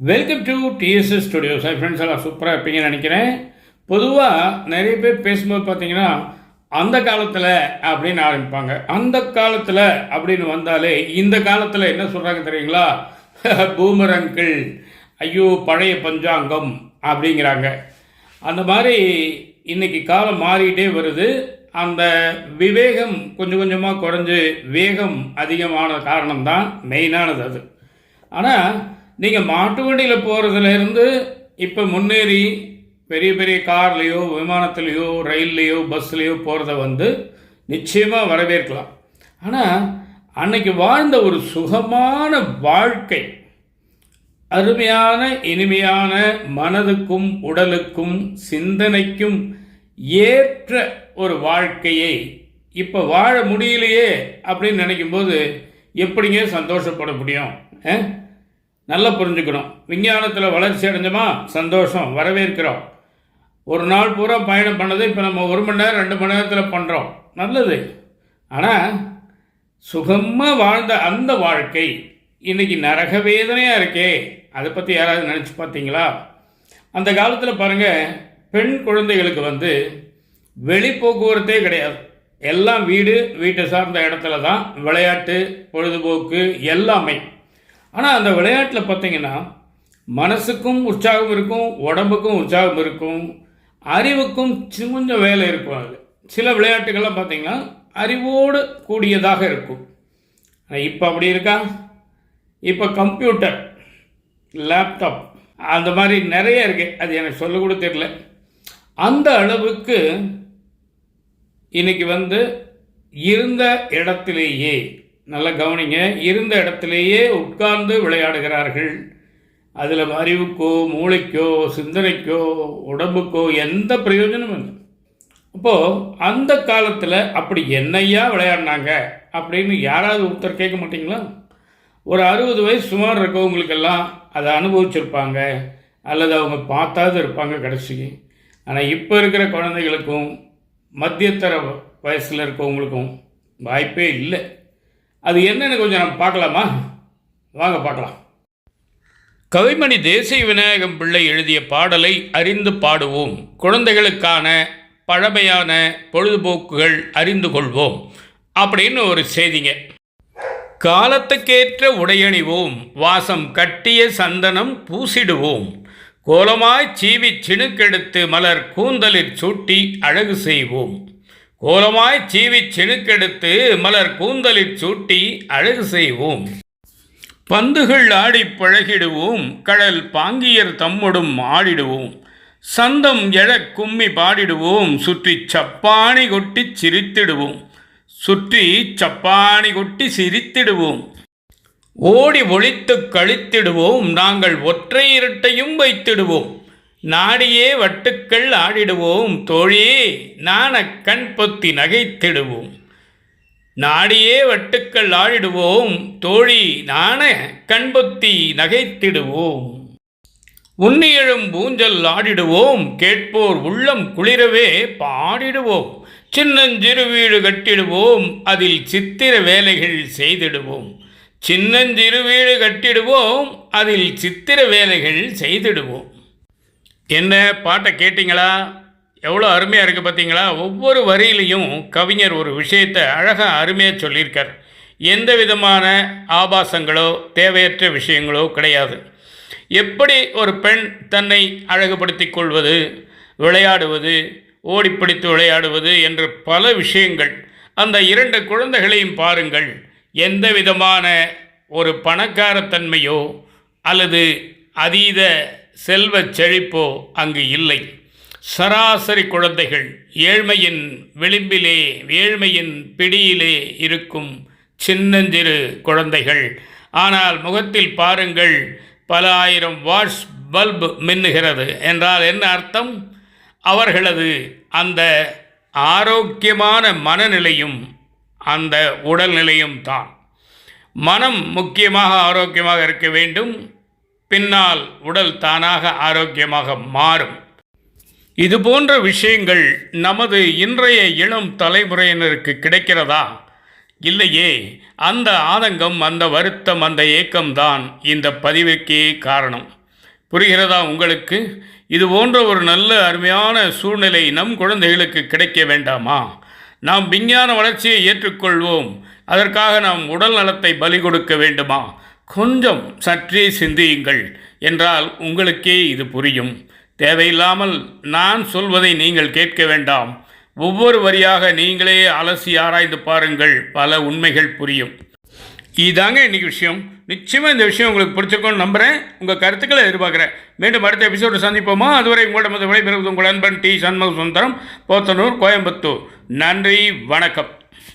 Welcome to DSS studios hi friends எல்லாம் சூப்பராக இருப்பீங்கன்னு நினைக்கிறேன். பொதுவாக நிறைய பேர் பேசும்போது பார்த்தீங்கன்னா அந்த காலத்தில் அப்படின்னு ஆரம்பிப்பாங்க. அந்த காலத்தில் அப்படின்னு வந்தாலே இந்த காலத்தில் என்ன சொல்கிறாங்க தெரியுங்களா? பூமர் அங்கிள் ஐயோ பழைய பஞ்சாங்கம் அப்படிங்கிறாங்க. அந்த மாதிரி இன்னைக்கு காலம் மாறிட்டே வருது. அந்த விவேகம் கொஞ்சம் கொஞ்சமாக குறைஞ்சு வேகம் அதிகமான காரணம் தான் மெயினானது அது. ஆனால் நீங்கள் மாட்டு வண்டியில் போகிறதுலேருந்து இப்போ முன்னேறி பெரிய பெரிய கார்லேயோ விமானத்துலேயோ ரயில்லையோ பஸ்லேயோ போகிறத வந்து நிச்சயமாக வரவேற்கலாம் ஆனால் அன்னைக்கு வாழ்ந்த ஒரு சுகமான வாழ்க்கை அருமையான இனிமையான மனதுக்கும் உடலுக்கும் சிந்தனைக்கும் ஏற்ற ஒரு வாழ்க்கையை இப்போ வாழ முடியலையே அப்படின்னு நினைக்கும்போது எப்படிங்க சந்தோஷப்பட முடியும் ஆ? நல்லா புரிஞ்சுக்கணும். விஞ்ஞானத்தில் வளர்ச்சி அடைஞ்சோமா? சந்தோஷம். வரவேற்கிறோம். ஒரு நாள் பூரா பயணம் பண்ணது இப்போ நம்ம ஒரு மணி நேரம் ரெண்டு மணி நேரத்தில் பண்ணுறோம் நல்லது. ஆனால் சுகமாக வாழ்ந்த அந்த வாழ்க்கை இன்றைக்கி நரக வேதனையாக இருக்கே. அதை பற்றி யாராவது நினச்சி பார்த்தீங்களா அந்த காலத்தில் பாருங்கள் பெண் குழந்தைகளுக்கு வந்து வெளி போக்குவரத்தே கிடையாது. எல்லாம் வீடு வீட்டை சார்ந்த இடத்துல தான் விளையாட்டு பொழுதுபோக்கு எல்லாமே. ஆனால் அந்த விளையாட்டில் பார்த்தீங்கன்னா மனசுக்கும் உற்சாகம் இருக்கும் உடம்புக்கும் உற்சாகம் இருக்கும் அறிவுக்கும் கொஞ்சம் வேலை இருக்கும் அது. சில விளையாட்டுகள்லாம் பார்த்தீங்கன்னா அறிவோடு கூடியதாக இருக்கும். ஆனால் இப்போ அப்படி இருக்கா? இப்போ கம்ப்யூட்டர் லேப்டாப் அந்த மாதிரி நிறைய இருக்குது அது எனக்கு சொல்ல கூட தெரியல. அந்த அளவுக்கு இன்னைக்கு வந்து இருந்த இடத்திலேயே நல்லா கவனிங்க. இருந்த இடத்திலேயே உட்கார்ந்து விளையாடுகிறார்கள். அதில் அறிவுக்கோ மூளைக்கோ சிந்தனைக்கோ உடம்புக்கோ எந்த பிரயோஜனமும் இல்லை. அப்போது அந்த காலத்தில் அப்படி என்னையா விளையாடினாங்க? அப்படின்னு யாராவது ஒருத்தர் கேட்க மாட்டிங்களா? ஒரு அறுபது வயசு சுமார் இருக்கவங்களுக்கெல்லாம் அதை அனுபவிச்சிருப்பாங்க. அல்லது அவங்க பார்த்தாது இருப்பாங்க கடைசிக்கு ஆனால் இப்போ இருக்கிற குழந்தைகளுக்கும் மத்தியத்தர வயசில் இருக்கவங்களுக்கும் வாய்ப்பே இல்லை. அது என்னன்னு கொஞ்சம் நம்ம பார்க்கலாமா? வாங்க பார்க்கலாம். கவிமணி தேசிய விநாயகம் பிள்ளை எழுதிய பாடலை அறிந்து பாடுவோம். குழந்தைகளுக்கான பழமையான பொழுதுபோக்குகள் அறிந்து கொள்வோம். அப்படின்னு ஒரு செய்திங்க. காலத்துக்கேற்ற உடையணிவோம். வாசம் கட்டிய சந்தனம் பூசிடுவோம். கோலமாய் சீவி சிணுக்கெடுத்து மலர் கூந்தலிற் சூட்டி அழகு செய்வோம். கோலமாய் சீவி செழுக்கெடுத்து மலர் கூந்தலிற் சூட்டி அழகு செய்வோம். பந்துகள் ஆடிப் பழகிடுவோம். கடல் பாங்கியர் தம்முடும் ஆடிடுவோம். சந்தம் எழக் கும்மி பாடிடுவோம். சுற்றி சப்பானி கொட்டிச் சிரித்திடுவோம். சுற்றி சப்பாணி கொட்டி சிரித்திடுவோம். ஓடி ஒழித்து கழித்திடுவோம். நாங்கள் ஒற்றை இரட்டையும் வைத்திடுவோம். நாடியே வட்டுக்கள் ஆடிடுவோம் தோழியே நாண கண் பொத்தி நகைத்திடுவோம். நாடியே வட்டுக்கள் ஆடிடுவோம் தோழி. நாண கண்பொத்தி நகைத்திடுவோம். உன்னியழும் ஊஞ்சல் ஆடிடுவோம். கேட்போர் உள்ளம் குளிரவே பாடிடுவோம். சின்னஞ்சிறு வீடு கட்டிடுவோம். அதில் சித்திர வேலைகள் செய்திடுவோம். சின்னஞ்சிறு வீடு கட்டிடுவோம். அதில் சித்திர வேலைகள் செய்திடுவோம். என்ன பாட்டை கேட்டிங்களா? எவ்வளோ அருமையாக இருக்குது பார்த்தீங்களா ஒவ்வொரு வரியிலையும் கவிஞர் ஒரு விஷயத்தை அழகாக அருமையாக சொல்லியிருக்கார். எந்த விதமான ஆபாசங்களோ தேவையற்ற விஷயங்களோ கிடையாது. எப்படி ஒரு பெண் தன்னை அழகுபடுத்திக் கொள்வது விளையாடுவது ஓடிப்பிடித்து விளையாடுவது என்று பல விஷயங்கள் அந்த இரண்டு குழந்தைகளையும் பாருங்கள். எந்த விதமான ஒரு பணக்காரத்தன்மையோ அல்லது அதீத செல்வச் செழிப்போ அங்கு இல்லை. சராசரி குழந்தைகள் ஏழ்மையின் விளிம்பிலே ஏழ்மையின் பிடியிலே இருக்கும் சின்னஞ்சிறு குழந்தைகள். ஆனால் முகத்தில் பாருங்கள் பல ஆயிரம் வாட்ஸ் பல்ப் மின்னுகிறது. என்றால் என்ன அர்த்தம்? அவர்களது அந்த ஆரோக்கியமான மனநிலையும் அந்த உடல்நிலையும் தான். மனம் முக்கியமாக ஆரோக்கியமாக இருக்க வேண்டும். பின்னால் உடல் தானாக ஆரோக்கியமாக மாறும். இது போன்ற விஷயங்கள் நமது இன்றைய இளம் தலைமுறையினருக்கு கிடைக்கிறதா? இல்லையே. அந்த ஆதங்கம் அந்த வருத்தம் அந்த ஏக்கம்தான் இந்த பதிவுக்கே காரணம். புரிகிறதா உங்களுக்கு? இது போன்ற ஒரு நல்ல அருமையான சூழ்நிலை நம் குழந்தைகளுக்கு கிடைக்க வேண்டாமா? நாம் விஞ்ஞான வளர்ச்சியை ஏற்றுக்கொள்வோம். அதற்காக நாம் உடல் நலத்தை பலி கொடுக்க வேண்டுமா? கொஞ்சம் சற்றே சிந்தியுங்கள். என்றால் உங்களுக்கே இது புரியும். தேவையில்லாமல் நான் சொல்வதை நீங்கள் கேட்க வேண்டாம். ஒவ்வொரு வரியாக நீங்களே அலசி ஆராய்ந்து பாருங்கள். பல உண்மைகள் புரியும். இதாங்க இன்றைக்கி விஷயம். நிச்சயமாக இந்த விஷயம் உங்களுக்கு பிடிச்சிருக்கோன்னு நம்புகிறேன் உங்கள் கருத்துக்களை எதிர்பார்க்குறேன். மீண்டும் அடுத்த எபிசோடு சந்திப்போமா? அதுவரை உங்களோட மது விடைபெறுவது உங்கள் அன்பன் டி. சண்முக சுந்தரம் போத்தனூர் கோயம்புத்தூர். நன்றி வணக்கம்.